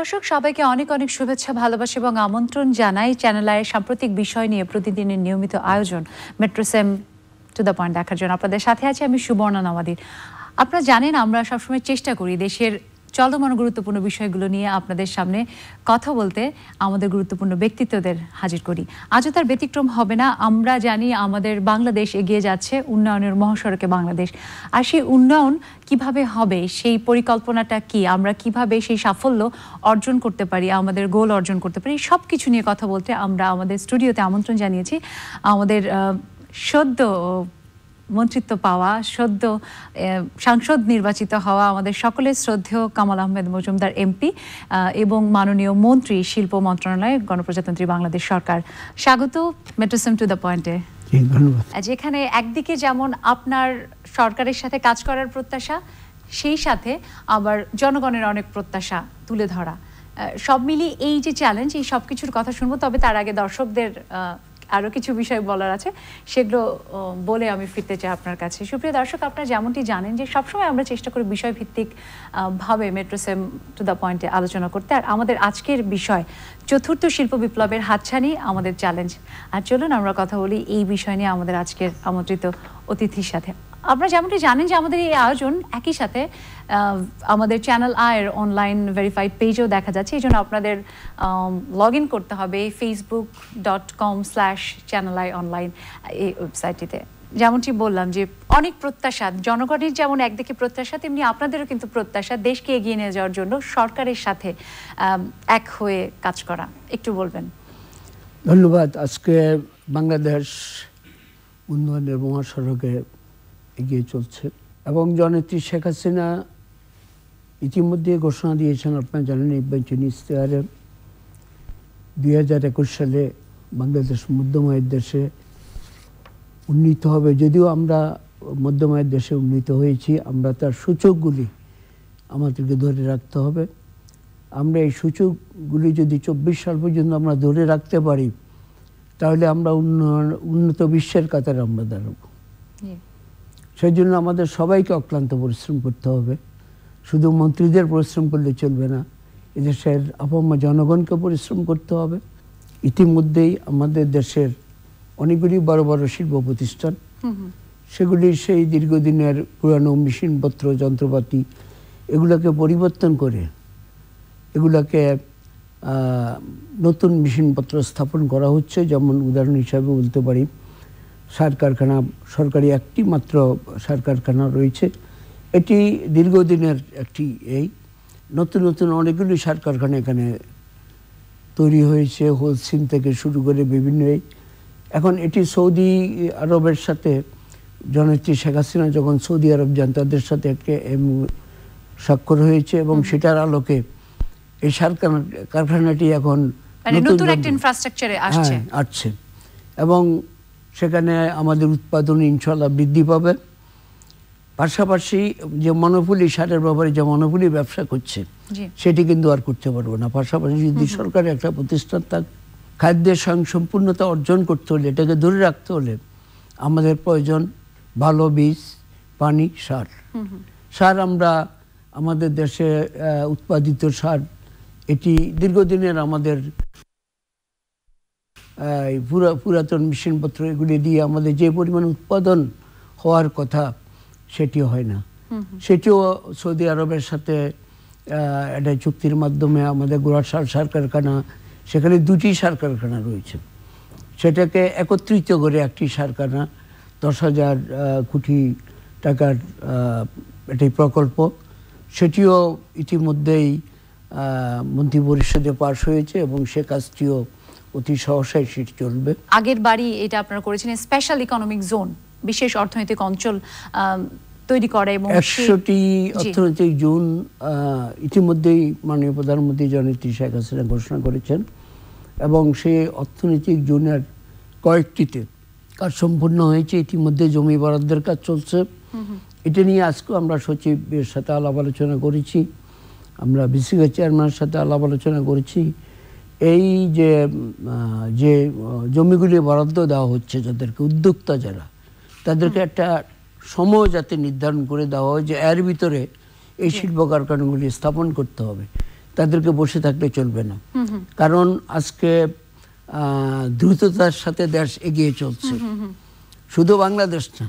দর্শক, সবাইকে অনেক অনেক শুভেচ্ছা, ভালোবাসা এবং আমন্ত্রণ জানাই চ্যানেল আয়ের সাম্প্রতিক বিষয় নিয়ে প্রতিদিনের নিয়মিত আয়োজন মেট্রোসেম টু দ্য পয়েন্ট দেখার জন্য। আপনাদের সাথে আছে আমি সুবর্ণা নওয়াদির আপনারা জানেন, আমরা সবসময় চেষ্টা করি দেশের চলমান গুরুত্বপূর্ণ বিষয়গুলো নিয়ে আপনাদের সামনে কথা বলতে আমাদের গুরুত্বপূর্ণ ব্যক্তিত্বদের হাজির করি। আজও তার ব্যতিক্রম হবে না। আমরা জানি আমাদের বাংলাদেশ এগিয়ে যাচ্ছে, উন্নয়নের মহাসড়কে বাংলাদেশ। আর সেই উন্নয়ন কীভাবে হবে, সেই পরিকল্পনাটা কি, আমরা কীভাবে সেই সাফল্য অর্জন করতে পারি, আমাদের গোল অর্জন করতে পারি সব কিছু নিয়ে কথা বলতে আমরা আমাদের স্টুডিওতে আমন্ত্রণ জানিয়েছি। আমাদের সদ্য মন্ত্রিত্ব পাওয়া সদ্য সাংসদ নির্বাচিত হওয়া আমাদের সকলের শ্রদ্ধেয় কামাল আহমেদ মজুমদার এমপি এবং মাননীয় মন্ত্রী শিল্প মন্ত্রণালয় গণপ্রজাতন্ত্রী বাংলাদেশ সরকার। স্বাগত মেট্রোসেম টু দ্য পয়েন্টে যেখানে একদিকে যেমন আপনার সরকারের সাথে কাজ করার প্রত্যাশা সেই সাথে আবার জনগণের অনেক প্রত্যাশা তুলে ধরা। সব মিলিয়ে এই যে চ্যালেঞ্জ এই সব কিছুর কথা শুনব তবে তার আগে দর্শকদের আহ, আরও কিছু বিষয় বলার আছে সেগুলো বলে আমি ফিরতে চাই আপনার কাছে। সুপ্রিয় দর্শক আপনারা যেমনটি জানেন যে সবসময় আমরা চেষ্টা করি বিষয়ভিত্তিক ভাবে মেট্রোসেম টু দ্য পয়েন্টে আলোচনা করতে। আর আমাদের আজকের বিষয় চতুর্থ শিল্প বিপ্লবের হাতছানি আমাদের চ্যালেঞ্জ আর চলুন আমরা কথা বলি এই বিষয় নিয়ে আমাদের আজকের আমন্ত্রিত অতিথির সাথে। আপনারা যেমনটি জানেন যে আমাদের এই আয়োজন একই সাথে আমাদের চ্যানেল আয়ের অনলাইন ভেরিফাইড পেজেও দেখা যাচ্ছে। এই জন্য আপনাদের লগ ইন করতে হবে facebook dot com slash channel I online এই ওয়েবসাইটটিতে যেমনটি বললাম যে অনেক প্রত্যাশা, জনগণের যেমন একদিকে প্রত্যাশা, তেমনি আপনাদেরও কিন্তু প্রত্যাশা দেশকে এগিয়ে নিয়ে যাওয়ার জন্য সরকারের সাথে এক হয়ে কাজ করা। একটু বলবেন। ধন্যবাদ। আজকে বাংলাদেশ উন্নয়নের মহাসড়কে এগিয়ে চলছে। এবং জনেত্রী শেখ হাসিনা ইতিমধ্যে ঘোষণা দিয়েছেন, আপনারা জানেন নির্বাচনী ইশতেহারে, দুই হাজার একুশ সালে বাংলাদেশ মধ্যমায়ের দেশে উন্নীত হবে। যদিও আমরা মধ্যমায়ের দেশে উন্নীত হয়েছি, আমরা তার সূচকগুলি আমাদেরকে ধরে রাখতে হবে। আমরা এই সূচকগুলি যদি চব্বিশ সাল পর্যন্ত আমরা ধরে রাখতে পারি, তাহলে আমরা উন্নয়ন, উন্নত বিশ্বের কাতারে আমরা দাঁড়াবো। সেই জন্য আমাদের সবাইকে অক্লান্ত পরিশ্রম করতে হবে। শুধু মন্ত্রীদের পরিশ্রম করলে চলবে না এদেশের আপামা জনগণকে পরিশ্রম করতে হবে। ইতিমধ্যেই আমাদের দেশের অনেকগুলি বড় বড় শিল্প প্রতিষ্ঠান সেগুলি সেই দীর্ঘদিনের পুরানো মেশিনপত্র যন্ত্রপাতি এগুলোকে পরিবর্তন করে এগুলোকে নতুন মেশিনপত্র স্থাপন করা হচ্ছে। যেমন উদাহরণ হিসাবে বলতে পারি সার কারখানা সরকারি একটি মাত্র সার কারখানা রয়েছে। এটি দীর্ঘদিনের একটি এই। নতুন নতুন অনেকগুলি সার কারখানা এখানে তৈরি হয়েছে হোলসিম থেকে শুরু করে বিভিন্ন এই। এখন এটি সৌদি আরবের সাথে জননেত্রী শেখ হাসিনা যখন সৌদি আরব যান তাদের সাথে একটা স্বাক্ষর হয়েছে এবং সেটার আলোকে এই সার কার- কারখানাটি এখন মানে নতুন একটা ইনফ্রাস্ট্রাকচারে আসছে। হ্যাঁ, আসছে। এবং সেখানে আমাদের উৎপাদন ইনশাল্লাহ বৃদ্ধি পাবে। পাশাপাশি যে মনোপুলি সারের ব্যাপারে যে মনোপুলি ব্যবসা করছে সেটি কিন্তু আর করতে পারব না। পাশাপাশি যদি সরকারি একটা প্রতিষ্ঠান তার খাদ্যের স্বয়ংসম্পূর্ণতা অর্জন করতে হলে এটাকে ধরে রাখতে হলে আমাদের প্রয়োজন ভালো বীজ পানি সার। সার আমরা আমাদের দেশে উৎপাদিত সার এটি দীর্ঘদিনের আমাদের পুরা পুরাতন মেশিনপত্র এগুলি দিয়ে আমাদের যে পরিমাণ উৎপাদন হওয়ার কথা সেটি হয় না। সেটিও সৌদি আরবের সাথে একটা চুক্তির মাধ্যমে আমাদের গোড়া সার সার কারখানা সেখানে দুটি সার কারখানা রয়েছে। সেটাকে একত্রিত করে একটি সার কারখানা দশ হাজার কোটি টাকার একটি প্রকল্প। সেটিও ইতিমধ্যেই আহ, মন্ত্রী পরিষদে পাশ হয়েছে এবং সে কাজটিও অতি সহসায় সেটি চলবে। আগের বাড়ি এটা আপনারা করেছিলেন স্পেশাল ইকোনমিক জোন বিশেষ অর্থনৈতিক অঞ্চল তৈরি করে এবং একশোটি অর্থনৈতিক জুন ইতিমধ্যেই মাননীয় প্রধানমন্ত্রী জননেত্রী শেখ হাসিনা ঘোষণা করেছেন এবং সেই অর্থনৈতিক জোনের কয়েকটিতে কাজ সম্পূর্ণ হয়েছে। ইতিমধ্যে জমি বরাদ্দের কাজ চলছে। এটা নিয়ে আজকেও আমরা সচিবের সাথে আলাপ আলোচনা করেছি। আমরা বিসিকে চেয়ারম্যানের সাথে আলাপ আলোচনা করেছি। এই যে যে জমিগুলি বরাদ্দ দেওয়া হচ্ছে যাদেরকে উদ্যোক্তা যারা তাদেরকে একটা সময় যাতে নির্ধারণ করে দেওয়া হয় যে এর ভিতরে এই শিল্প কারখানাগুলি স্থাপন করতে হবে। তাদেরকে বসে থাকলে চলবে না। কারণ আজকে দ্রুততার সাথে দেশ এগিয়ে চলছে। শুধু বাংলাদেশ না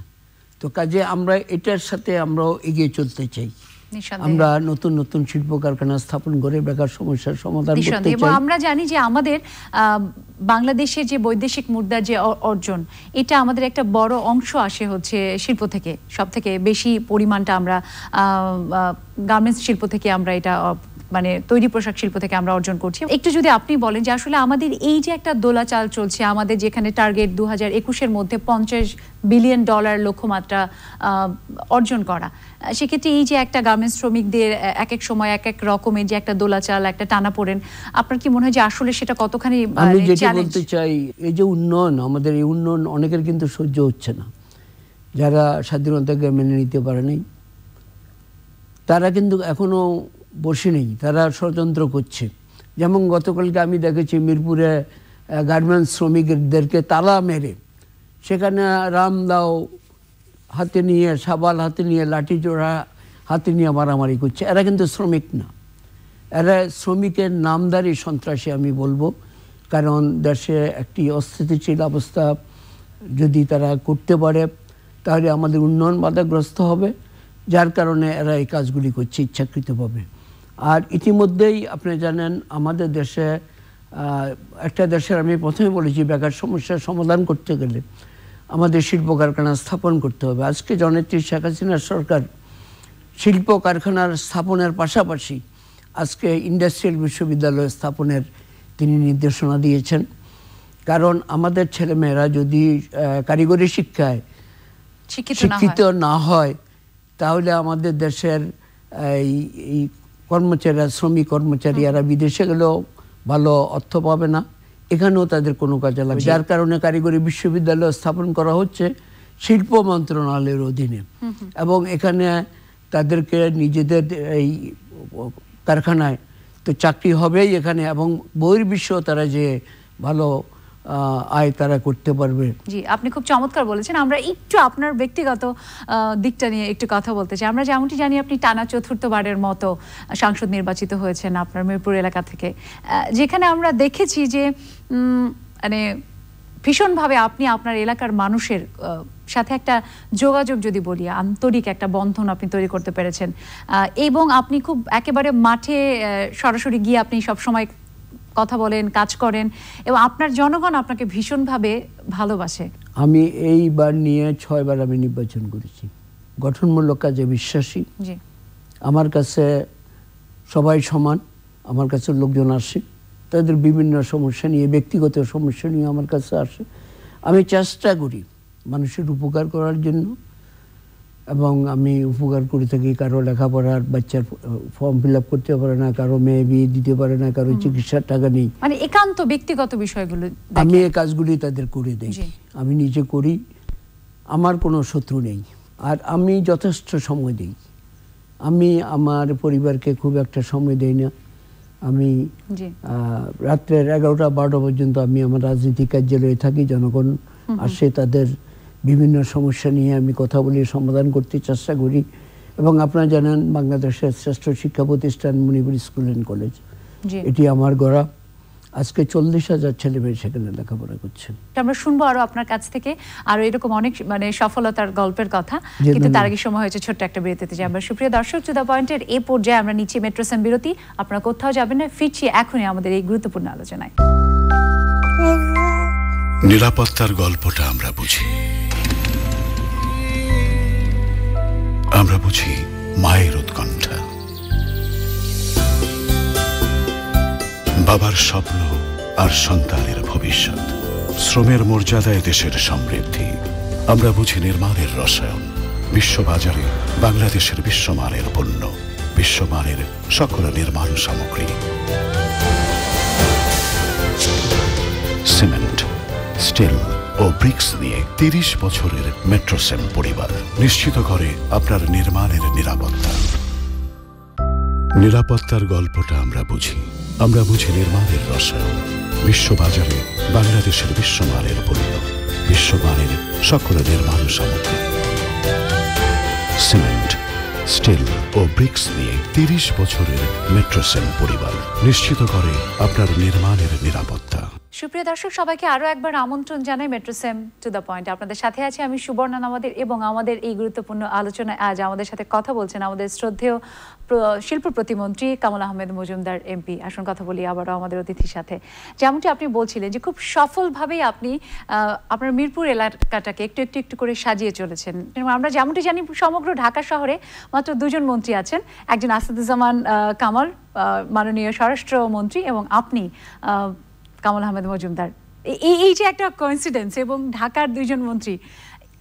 তো কাজে আমরা এটার সাথে আমরাও এগিয়ে চলতে চাই। আমরা নতুন নতুন শিল্প কারখানা স্থাপন করে বেকার সমস্যার সমাধান করতে চাই। আমরা জানি যে আমাদের আহ, বাংলাদেশের যে বৈদেশিক মুদ্রার যে অর্জন এটা আমাদের একটা বড় অংশ আসে হচ্ছে শিল্প থেকে। সব থেকে বেশি পরিমাণটা আমরা গার্মেন্টস শিল্প থেকে আমরা এটা মানে তৈরি পোশাক শিল্প থেকে আমরা অর্জন করছি। একটু যদি আপনি বলেন যে আসলে আমাদের এই যে একটা দোলাচাল চলছে আমাদের যেখানে টার্গেট দু হাজার একুশের মধ্যে পঞ্চাশ বিলিয়ন ডলার লক্ষ্যমাত্রা অর্জন করা সেক্ষেত্রে এই যে একটা গার্মেন্টস শ্রমিকদের এক এক সময় এক এক রকমের যে একটা দোলাচাল একটা টানা পড়েন আপনার কি মনে হয় যে আসলে সেটা কতখানি আমি যেটা বলতে চাই এই যে উন্নয়ন আমাদের এই উন্নয়ন অনেকের কিন্তু সহ্য হচ্ছে না। যারা স্বাধীনতাকে মেনে নিতে পারে নাই তারা কিন্তু এখনও বসে নেই, তারা ষড়যন্ত্র করছে। যেমন গতকালকে আমি দেখেছি মিরপুরে গার্মেন্টস শ্রমিকদেরকে তালা মেরে। সেখানে রামদাও হাতে নিয়ে, সাবাল হাতে নিয়ে, লাঠি জোড়া হাতে নিয়ে মারামারি করছে। এরা কিন্তু শ্রমিক না। এরা শ্রমিকের নামদারি সন্ত্রাসী আমি বলব। কারণ দেশে একটি অস্থিতিশীল অবস্থা। যদি তারা করতে পারে, তাহলে আমাদের উন্নয়ন বাধাগ্রস্ত হবে। যার কারণে এরা এই কাজগুলি করছে ইচ্ছাকৃতভাবে। আর ইতিমধ্যেই আপনি জানেন আমাদের দেশে একটা দেশের আমি প্রথমে বলেছি বেকার সমস্যার সমাধান করতে গেলে আমাদের শিল্প কারখানা স্থাপন করতে হবে আজকে জনেত্রী শেখ হাসিনার সরকার শিল্প কারখানার স্থাপনের পাশাপাশি আজকে ইন্ডাস্ট্রিয়াল বিশ্ববিদ্যালয় স্থাপনের তিনি নির্দেশনা দিয়েছেন কারণ আমাদের ছেলেমেয়েরা যদি কারিগরি শিক্ষায় শিক্ষিত না হয়। না হয় তাহলে আমাদের দেশের এই এই কর্মচারীরা শ্রমিক কর্মচারী এরা বিদেশে গেলেও ভালো অর্থ পাবে না। এখানেও তাদের কোনো কাজে লাগবে যার কারণে কারিগরি বিশ্ববিদ্যালয় স্থাপন করা হচ্ছে শিল্প মন্ত্রণালয়ের অধীনে। এবং এখানে তাদেরকে নিজেদের এই কারখানায় তো চাকরি হবেই এখানে এবং বহির্বিশ্ব তারা যে ভালো আয় তারা করতে পারবে। জি, আপনি খুব চমৎকার বলেছেন। আমরা একটু আপনার ব্যক্তিগত দিকটা নিয়ে একটু কথা বলতে চাই। আমরা যেমনটি জানি, আপনি টানা চতুর্থবারের মতো সাংসদ নির্বাচিত হয়েছেন আপনার মিরপুর এলাকা থেকে। যেখানে আমরা দেখেছি যে মানে ভীষণভাবে আপনি আপনার এলাকার মানুষের সাথে একটা যোগাযোগ যদি বলি, আন্তরিক একটা বন্ধন আপনি তৈরি করতে পেরেছেন। এবং আপনি খুব একেবারে মাঠে সরাসরি গিয়ে আপনি সবসময় কথা বলেন কাজ করেন এবং আপনার জনগণ আপনাকে ভীষণভাবে ভালোবাসে। আমি এইবার নিয়ে ছয়বার আমি নির্বাচন করেছি। গঠনমূলক কাজে বিশ্বাসী। আমার কাছে সবাই সমান আমার কাছে লোকজন আসে তাদের বিভিন্ন সমস্যা নিয়ে ব্যক্তিগত সমস্যা নিয়ে আমার কাছে আসে। আমি চেষ্টা করি মানুষের উপকার করার জন্য। এবং আমি উপকার করে থাকি কারও লেখাপড়ার বাচ্চার ফর্ম ফিল আপ করতে পারে না কারও মেয়ে বিয়ে দিতে পারে না কারও চিকিৎসার টাকা নেই। মানে একান্ত ব্যক্তিগত বিষয়গুলো আমি এই কাজগুলি তাদের করে দেই। আমি নিজে করি আমার কোনো শত্রু নেই। আর আমি যথেষ্ট সময় দিই। আমি আমার পরিবারকে খুব একটা সময় দেই না। আমি রাত্রের এগারোটা বারোটা পর্যন্ত আমি আমার রাজনীতিক কার্যালয়ে থাকি জনগণ আসে তাদের বিভিন্ন সমস্যা নিয়ে আমি কথা বলি সমাধান করতে চেষ্টা করি। এবং আপনারা জানেন বাংলাদেশের শ্রেষ্ঠ শিক্ষা প্রতিষ্ঠান মণিপুর স্কুল অ্যান্ড কলেজ। এটি আমার গড়া। আজকে চল্লিশ হাজার ছেলে মেয়ে সেখানে লেখাপড়া করছেন আমরা শুনব আরও আপনার কাছ থেকে। আরও এরকম অনেক মানে সফলতার গল্পের কথা। কিন্তু তার আগে সময় হয়েছে ছোট্ট একটা বিরতিতে যে আমরা সুপ্রিয় দর্শক টু দ্য পয়েন্টের এই পর্যায়ে আমরা নিচ্ছি মেট্রোসেন বিরতি। আপনারা কোথাও যাবেন না ফিরছি এখনই আমাদের এই গুরুত্বপূর্ণ আলোচনায়। নিরাপত্তার গল্পটা আমরা বুঝি। আমরা বুঝি মায়ের উৎকণ্ঠা। বাবার স্বপ্ন আর সন্তানের ভবিষ্যৎ, শ্রমের মর্যাদায় দেশের সমৃদ্ধি, আমরা বুঝি নির্মাণের রসায়ন, বিশ্ববাজারে বাংলাদেশের বিশ্বমানের পণ্য, বিশ্বমানের সকল নির্মাণ সামগ্রী। সিমেন্ট, স্টিল ও ব্রিক্স নিয়ে তিরিশ বছরের মেট্রোসেম পরিবার নিশ্চিত করে আপনার নির্মাণের নিরাপত্তা। নিরাপত্তার গল্পটা আমরা বুঝি। আমরা বুঝি নির্মাণের রসায়ন। বিশ্ববাজারে বাংলাদেশের বিশ্বমানের পণ্য বিশ্বমানের সকল নির্মাণ সামগ্রী। সিমেন্ট, স্টিল ও ব্রিক্স নিয়ে তিরিশ বছরের মেট্রোসেম পরিবার নিশ্চিত করে আপনার নির্মাণের নিরাপত্তা। সুপ্রিয় দর্শক, সবাইকে আরও একবার আমন্ত্রণ জানাই মেট্রোসেম টু দ্য পয়েন্ট আপনাদের সাথে আছি আমি সুবর্ণা আমাদের এবং আমাদের এই গুরুত্বপূর্ণ আলোচনায় আজ আমাদের সাথে কথা বলছেন আমাদের শ্রদ্ধেয় শিল্প প্রতিমন্ত্রী কামাল আহমেদ মজুমদার এমপি আসুন কথা বলি আবারও আমাদের অতিথির সাথে। যেমনটি আপনি বলছিলেন যে খুব সফলভাবেই আপনি আপনার মিরপুর এলাকাটাকে একটু একটু একটু করে সাজিয়ে চলেছেন। আমরা যেমনটি জানি সমগ্র ঢাকা শহরে মাত্র দুজন মন্ত্রী আছেন। একজন আসাদুজ্জামান কামাল মাননীয় স্বরাষ্ট্রমন্ত্রী এবং আপনি কামাল আহমেদ মজুমদার। এই এই যে একটা কোইন্সিডেন্স এবং ঢাকার দুইজন মন্ত্রী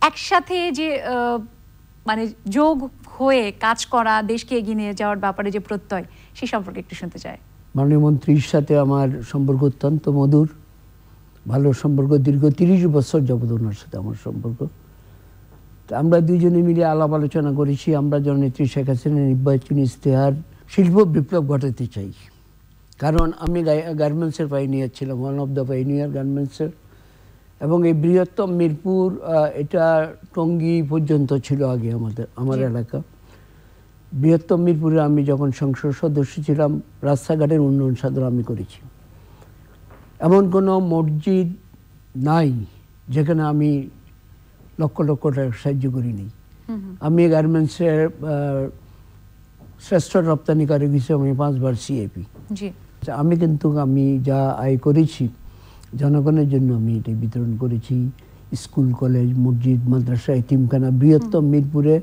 একসাথে যে মানে যোগ হয়ে কাজ করা, দেশকে এগিয়ে নিয়ে যাওয়ার ব্যাপারে যে প্রত্যয়, সে সম্পর্কে একটু শুনতে চাই। মাননীয় মন্ত্রীর সাথে আমার সম্পর্ক অত্যন্ত মধুর। ভালো সম্পর্ক, দীর্ঘ তিরিশ বছর যাবত ওনার সাথে আমার সম্পর্ক। আমরা দুইজনে মিলে আলাপ আলোচনা করেছি। আমরা জননেত্রী শেখ হাসিনা নির্বাচনী ইশতেহার, শিল্প বিপ্লব ঘটাতে চাই। কারণ আমি গার্মেন্টসের পাইনিয়ার ছিলাম ওয়ান অফ দ্য পাইনিয়ার গার্মেন্টসের। এবং এই বৃহত্তম মিরপুর এটা টঙ্গী পর্যন্ত ছিল আগে আমাদের আমার এলাকা। বৃহত্তম মিরপুরে আমি যখন সংসদ সদস্য ছিলাম রাস্তাঘাটের উন্নয়ন সাধন আমি করেছি। এমন কোনো মসজিদ নাই যেখানে আমি লক্ষ লক্ষ টাকা সাহায্য করিনি। আমি গার্মেন্টসের শ্রেষ্ঠ রপ্তানিকারী হিসেবে আমি পাঁচবার সিএপি আমি কিন্তু আমি যা আয় করেছি জনগণের জন্য আমি এটি বিতরণ করেছি। স্কুল কলেজ মসজিদ মাদ্রাসা এতিমখানা বৃহত্তম মিরপুরে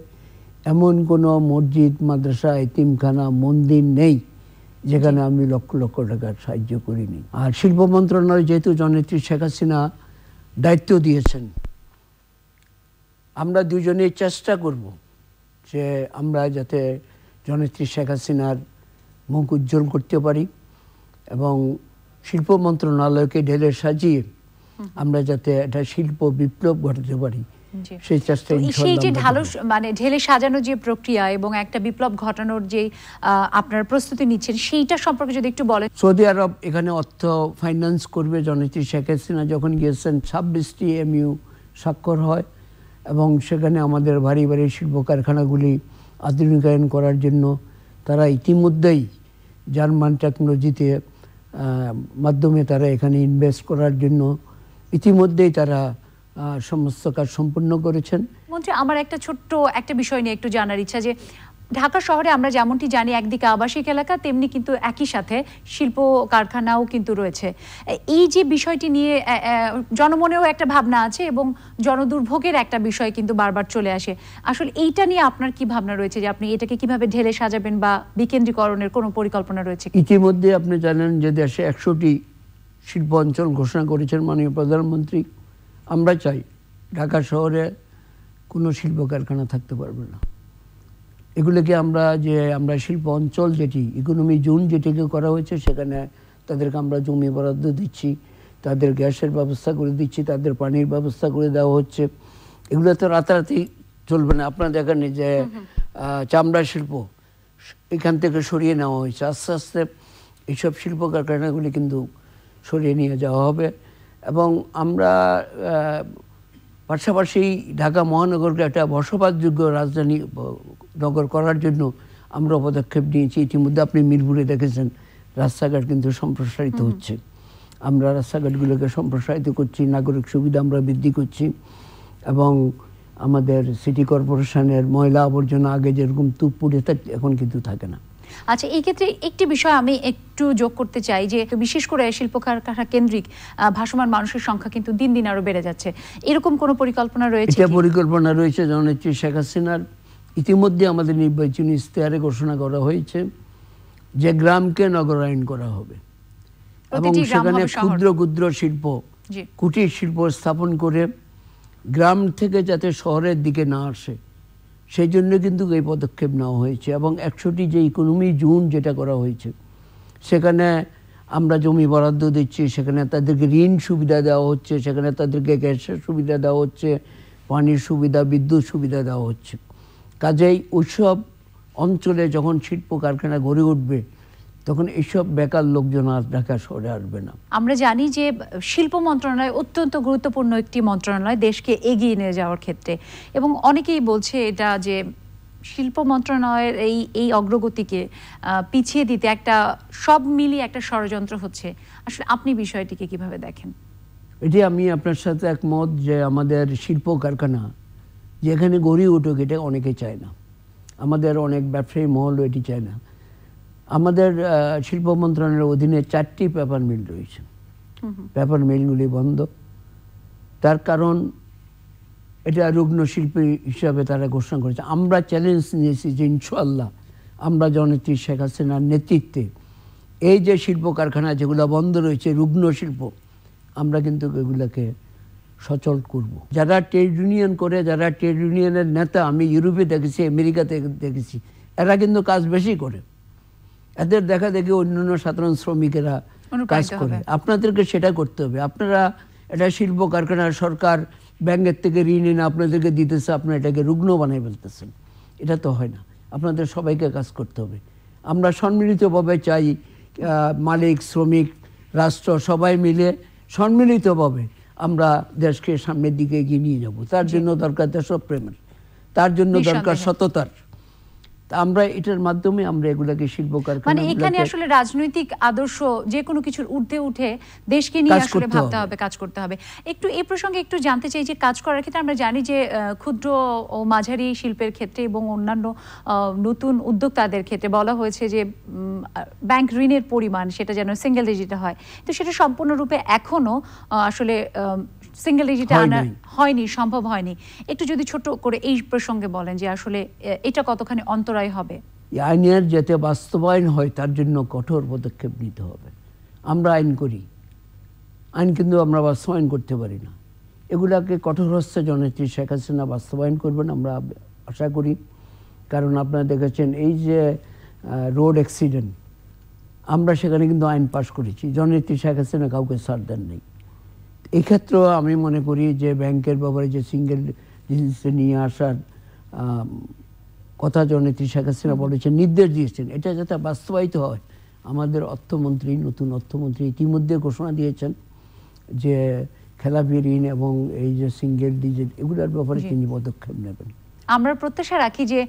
এমন কোনো মসজিদ মাদ্রাসা এতিমখানা মন্দির নেই যেখানে আমি লক্ষ লক্ষ টাকার সাহায্য করিনি। আর শিল্প মন্ত্রণালয় যেহেতু জননেত্রী শেখ হাসিনা দায়িত্ব দিয়েছেন আমরা দুজনেই চেষ্টা করব যে আমরা যাতে জননেত্রী শেখ হাসিনার মুখ উজ্জ্বল করতে পারি। এবং শিল্প মন্ত্রণালয়কে ঢেলে সাজিয়ে আমরা যাতে একটা শিল্প বিপ্লব ঘটাতে পারি সেই চেষ্টা সেই যে ঢালো মানে ঢেলে সাজানো যে প্রক্রিয়া এবং একটা বিপ্লব ঘটানোর যে আপনার প্রস্তুতি নিচ্ছেন সেইটা সম্পর্কে যদি একটু বলেন। সৌদি আরব এখানে অর্থ ফাইন্যান্স করবে জননেত্রী শেখ হাসিনা যখন গিয়েছেন ছাব্বিশটি এমইউ স্বাক্ষর হয় এবং সেখানে আমাদের ভারী ভারী শিল্প কারখানাগুলি আধুনিকায়ন করার জন্য তারা ইতিমধ্যেই জার্মান টেকনোলজিতে মাধ্যমে তারা এখানে ইনভেস্ট করার জন্য ইতিমধ্যেই তারা সমস্ত কাজ সম্পূর্ণ করেছেন। মন্ত্রী, আমার একটা ছোট্ট একটা বিষয় নিয়ে একটু জানার ইচ্ছা যে ঢাকা শহরে আমরা যেমনটি জানি, একদিকে আবাসিক এলাকা, তেমনি কিন্তু একই সাথে শিল্প কারখানাও কিন্তু রয়েছে। এই যে বিষয়টি নিয়ে জনমনেও একটা ভাবনা আছে এবং জনদুর্ভোগের একটা বিষয় কিন্তু বারবার চলে আসে। আসলে এইটা নিয়ে আপনার কি ভাবনা রয়েছে যে আপনি এটাকে কীভাবে ঢেলে সাজাবেন বা বিকেন্দ্রীকরণের কোনো পরিকল্পনা রয়েছে? ইতিমধ্যে আপনি জানেন যে দেশে একশোটি শিল্প অঞ্চল ঘোষণা করেছেন মাননীয় প্রধানমন্ত্রী। আমরা চাই ঢাকা শহরে কোনো শিল্প কারখানা থাকতে পারবে না। এগুলোকে আমরা যে আমরা শিল্প অঞ্চল যেটি ইকোনমি জোন যেটিকে করা হয়েছে সেখানে তাদেরকে আমরা জমি বরাদ্দ দিচ্ছি তাদের গ্যাসের ব্যবস্থা করে দিচ্ছি তাদের পানির ব্যবস্থা করে দেওয়া হচ্ছে। এগুলো তো রাতারাতি চলবে না। আপনারা দেখেন যে চামড়া শিল্প এখান থেকে সরিয়ে নেওয়া হয়েছে। আস্তে আস্তে এইসব শিল্প কারখানাগুলি কিন্তু সরিয়ে নিয়ে যাওয়া হবে। এবং আমরা পাশাপাশি ঢাকা মহানগরকে একটা বসবাসযোগ্য রাজধানী নগর করার জন্য আমরা পদক্ষেপ নিয়েছি। ইতিমধ্যে আপনি মিরপুরে দেখেছেন রাস্তাঘাট কিন্তু সম্প্রসারিত হচ্ছে। আমরা রাস্তাঘাটগুলোকে সম্প্রসারিত করছি নাগরিক সুবিধা আমরা বৃদ্ধি করছি এবং আমাদের সিটি কর্পোরেশনের ময়লা আবর্জনা আগে যেরকম তুপ পুড়ে থাকতে এখন কিন্তু থাকে না। আচ্ছা এই ক্ষেত্রে একটি বিষয় আমি একটু যোগ করতে চাই যে বিশেষ করে শিল্প কারখানা কেন্দ্রিক ভাসমান মানুষের সংখ্যা কিন্তু দিন দিন আরও বেড়ে যাচ্ছে। এরকম কোনো পরিকল্পনা রয়েছে পরিকল্পনা রয়েছে জননেত্রী শেখ হাসিনার। ইতিমধ্যে আমাদের নির্বাচনী ইশতেহারে ঘোষণা করা হয়েছে যে গ্রামকে নগরায়ণ করা হবে। এবং সেখানে ক্ষুদ্র ক্ষুদ্র শিল্প কুটির শিল্প স্থাপন করে গ্রাম থেকে যাতে শহরের দিকে না আসে সেই জন্য কিন্তু এই পদক্ষেপ নেওয়া হয়েছে এবং একশোটি যে ইকোনমি জোন যেটা করা হয়েছে, সেখানে আমরা জমি বরাদ্দ দিচ্ছি, সেখানে তাদেরকে ঋণ সুবিধা দেওয়া হচ্ছে, সেখানে তাদেরকে গ্যাসের সুবিধা দেওয়া হচ্ছে, পানির সুবিধা, বিদ্যুৎ সুবিধা দেওয়া হচ্ছে। কাজেই ওইসব অঞ্চলে যখন শিল্প কারখানা গড়ে উঠবে তখন এইসব বেকার লোকজন আর ঢাকা শহরে আসবে না। আমরা জানি যে শিল্প মন্ত্রণালয় অত্যন্ত গুরুত্বপূর্ণ একটি মন্ত্রণালয় দেশকে এগিয়ে নিয়ে যাওয়ার ক্ষেত্রে। এবং অনেকেই বলছে এটা যে শিল্প মন্ত্রণালয়ের এই এই অগ্রগতিকে পিছিয়ে দিতে একটা সব মিলিয়ে একটা ষড়যন্ত্র হচ্ছে। আসলে আপনি বিষয়টিকে কীভাবে দেখেন? এটি আমি আপনার সাথে একমত যে আমাদের শিল্প কারখানা যেখানে গড়ে উঠুক এটা অনেকে চায় না। আমাদের অনেক ব্যবসায়ী মহল এটি চায় না। আমাদের শিল্প মন্ত্রণালয়ের অধীনে চারটি পেপার মিল রয়েছে। পেপার মিলগুলি বন্ধ। তার কারণ এটা রুগ্ন শিল্পী হিসাবে তারা ঘোষণা করেছে। আমরা চ্যালেঞ্জ নিয়েছি যে ইনশাল্লাহ আমরা জননেত্রী শেখ হাসিনার নেতৃত্বে এই যে শিল্প কারখানা যেগুলো বন্ধ রয়েছে রুগ্ন শিল্প আমরা কিন্তু এগুলোকে সচল করব। যারা ট্রেড ইউনিয়ন করে যারা ট্রেড ইউনিয়নের নেতা আমি ইউরোপে দেখেছি আমেরিকাতে দেখেছি এরা কিন্তু কাজ বেশি করে। এদের দেখা দেখি অন্যান্য সাধারণ শ্রমিকেরা কাজ করে। আপনাদেরকে সেটা করতে হবে। আপনারা এটা শিল্প কারখানা সরকার ব্যাংকের থেকে ঋণ এনে আপনাদেরকে দিতেছে আপনারা এটাকে রুগ্ন বানিয়ে ফেলতেছেন। এটা তো হয় না। আপনাদের সবাইকে কাজ করতে হবে। আমরা সম্মিলিতভাবে চাই মালিক শ্রমিক রাষ্ট্র সবাই মিলে সম্মিলিতভাবে আমরা দেশকে সামনের দিকে এগিয়ে নিয়ে যাব। তার জন্য দরকার দেশপ্রেমের। তার জন্য দরকার সততার। আমরা এটার মাধ্যমে আমরা এগুলাকে শিল্প মানে এখানে আসলে রাজনৈতিক আদর্শ যে কোনো কিছুর ঊর্ধ্বে উঠে দেশকে নিয়ে আসলে ভাবতে হবে। কাজ করতে হবে। একটু এই প্রসঙ্গে একটু জানতে চাই যে কাজ করার ক্ষেত্রে আমরা জানি যে ক্ষুদ্র ও মাঝারি শিল্পের ক্ষেত্রে এবং অন্যান্য নতুন উদ্যোক্তাদের ক্ষেত্রে বলা হয়েছে যে ব্যাংক ঋণের পরিমাণ সেটা যেন সিঙ্গেল ডিজিটে হয়। তো সেটা সম্পূর্ণরূপে এখনও আসলে সিঙ্গেল ডিজিটে আনা হয়নি সম্ভব হয়নি। একটু যদি ছোট করে এই প্রসঙ্গে বলেন যে আসলে এটা কতখানি অন্তরায় হবে। এই আইনের যাতে বাস্তবায়ন হয়, তার জন্য কঠোর পদক্ষেপ নিতে হবে। আমরা আইন করি। আইন কিন্তু আমরা বাস্তবায়ন করতে পারি না। এগুলাকে কঠোর হস্তে জনেত্রী শেখ হাসিনা বাস্তবায়ন করবেন আমরা আশা করি। কারণ আপনারা দেখেছেন, এই যে রোড অ্যাক্সিডেন্ট, আমরা সেখানে কিন্তু আইন পাশ করেছি। জনেত্রী শেখ হাসিনা কাউকে সার দেন নেই। এক্ষেত্রেও আমি মনে করি যে, ব্যাংকের ব্যাপারে যে সিঙ্গেল ডিজিটে নিয়ে আসার কথা জননেত্রী শেখ হাসিনা বলেছেন নির্দেশ দিয়েছেন। এটা যাতে বাস্তবায়িত হয়। আমাদের অর্থমন্ত্রী নতুন অর্থমন্ত্রী ইতিমধ্যে ঘোষণা দিয়েছেন যে খেলাপি ঋণ এবং এই যে সিঙ্গেল ডিজিট এগুলোর ব্যাপারে তিনি পদক্ষেপ নেবেন। আমরা প্রত্যাশা রাখি যে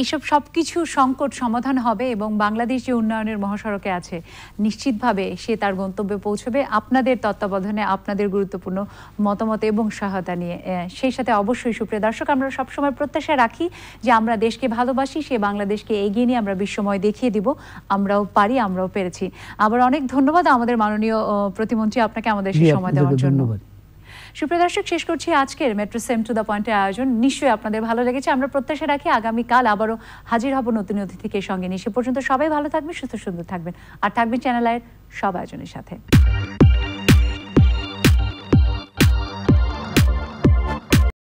এইসব সবকিছু সংকট সমাধান হবে এবং বাংলাদেশ যে উন্নয়নের মহাসড়কে আছে নিশ্চিতভাবে সে তার গন্তব্যে পৌঁছবে। আপনাদের তত্ত্বাবধানে আপনাদের গুরুত্বপূর্ণ মতামত এবং সহায়তা নিয়ে সেই সাথে অবশ্যই সুপ্রিয় দর্শক আমরা সবসময় প্রত্যাশা রাখি যে আমরা দেশকে ভালোবাসি সে বাংলাদেশকে এগিয়ে নিয়ে আমরা বিশ্বময় দেখিয়ে দিব। আমরাও পারি আমরাও পেরেছি। আবার অনেক ধন্যবাদ আমাদের মাননীয় প্রতিমন্ত্রী আপনাকে আমাদের সময় দেওয়ার জন্য। ধন্যবাদ। সুপ্রিয় দর্শক, শেষ করছি আজকের মেট্রো সেম টু দ্য পয়েন্টের আয়োজন। নিশ্চয়ই আপনাদের ভালো লেগেছে। আমরা প্রত্যাশা রাখি আগামীকাল আবারও হাজির হব নতুন অতিথিকে সঙ্গে নিয়ে। সে পর্যন্ত সবাই ভালো থাকবেন, সুস্থ সুন্দর থাকবেন। আর থাকবেন চ্যানেল আয়ের সব আয়োজনের সাথে।